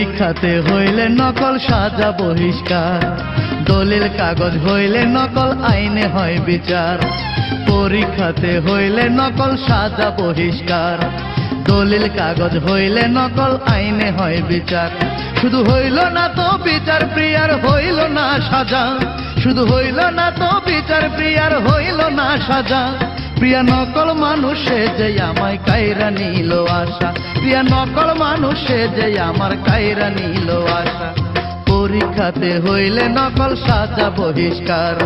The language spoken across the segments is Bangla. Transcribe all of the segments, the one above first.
পরীক্ষাতে হইলে নকল সাজা বহিষ্কার। দলিল কাগজ হইলে নকল আইনে হয় বিচার। পরীক্ষাতে হইলে নকল সাজা বহিষ্কার। দলিল কাগজ হইলে নকল আইনে হয় বিচার। শুধু হইল না তো বিচার, প্রিয়ার হইল না সাজা। শুধু হইল না তো বিচার, প্রিয়ার হইল না সাজা। প্রিয়া নকল মানুষে যে আমায় কায়রা নিল আশা। প্রিয়া নকল মানুষে যে আমার কায়রা নিল আশা। পরীক্ষাতে হইলে নকল সাজা বহিষ্কার।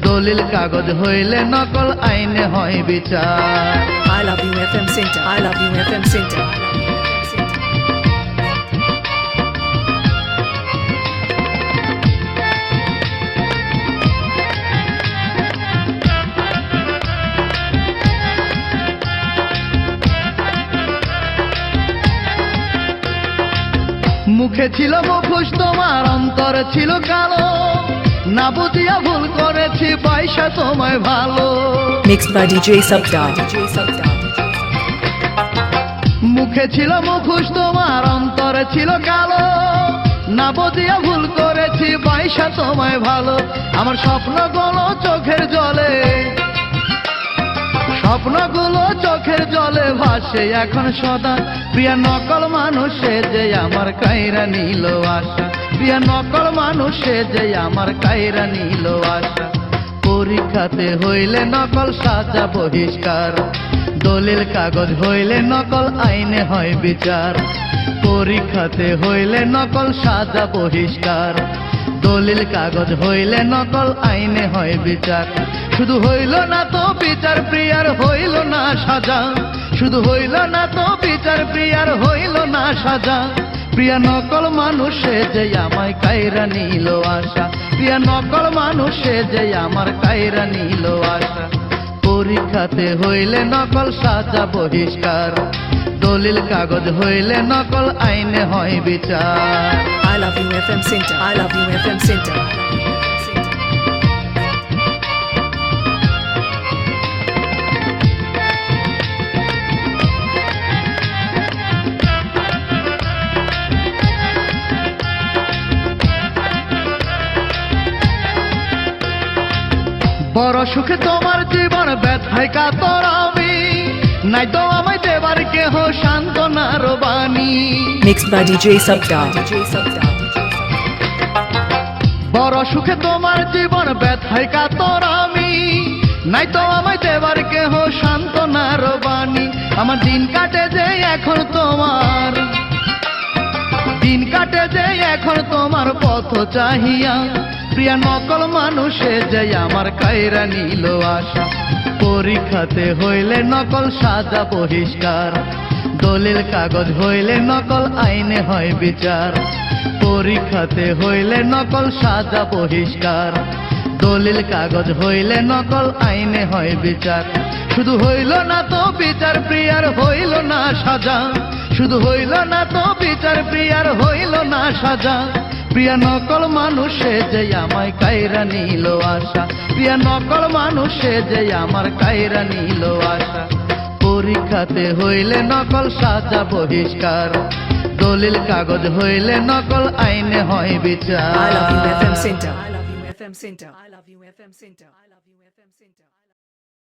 দলিল কাগজ হইলে নকল আইনে হয় বিচার। I love you F M centre I love you F M Center. মুখে ছিল মুখোশ তোমার অন্তর ছিল কালো। না বুঝিয়া ভুল করেছি পয়সা তোমায় ভালো. মুখে ছিল মুখোশ তোমার অন্তর ছিল কালো। না বুঝিয়া ভুল করেছি পয়সা তোমায় ভালো। আমার স্বপ্নগুলো চোখের জলে। স্বপ্নগুলো চোখের জলে ভাসে এখন সদা। প্রিয়া নকল মানুষে যে আমার কায়রা নিল আশা। প্রিয়া নকল মানুষে যে আমার কায়রা নিল আশা। পরীক্ষাতে হইলে নকল সাজা বহিষ্কার। দলিল কাগজ হইলে নকল আইনে হয় বিচার। পরীক্ষাতে হইলে নকল সাজা বহিষ্কার। দলিল কাগজ হইলে নকল আইনে হয় বিচার। শুধু হইল না তো বিচার, প্রিয়ার হইল না সাজা। শুধু হইল না তো বিচার, প্রিয়ার হইল না সাজা। প্রিয়া নকল মানুষে যে আমায় কায়রা নিল আশা। প্রিয়া নকল মানুষে যে আমার কায়রা নিল আশা। পরীক্ষাতে হইলে নকল সাজা বহিষ্কার। দলিল কাগজ হইলে নকল আইনে হয় বিচার। I love you F M centre I love you F M Center. বড় সুখে তোমার জীবন ব্যথায় কাতর আমি। নাই তো আমায় দেবার কেহ শান্ত বাণী। By DJ Subdar. DJ বড় সুখে তোমার জীবন ব্যথায় কাতর আমি। নাই তো আমায় দেবার কেহ শান্ত বাণী। আমার দিন কাটে যে এখন তোমার। দিন কাটে যে এখন তোমার পথ চাহিয়া। প্রিয়া নকল মানুষে যে আমার কায়রা নিল আশা। পরীক্ষাতে হইলে নকল সাজা বহিষ্কার। দলিল কাগজ হইলে নকল আইনে হয় বিচার। পরীক্ষাতে হইলে নকল সাজা বহিষ্কার। দলিল কাগজ হইলে নকল আইনে হয় বিচার। শুধু হইল না তো বিচার, প্রিয়ার হইল না সাজা। শুধু হইল না তো বিচার, প্রিয়ার হইল না সাজা। প্রিয়া নকল মানুষে যে আমায় কায়রা নিল আশা। প্রিয়া নকল মানুষে যে আমার কায়রা নিল আশা। পরীক্ষাতে হইলে নকল সাজা বহিষ্কার। দলিল কাগজ হইলে নকল আইনে হয় বিচার। I love you FM Center. I love you FM Center.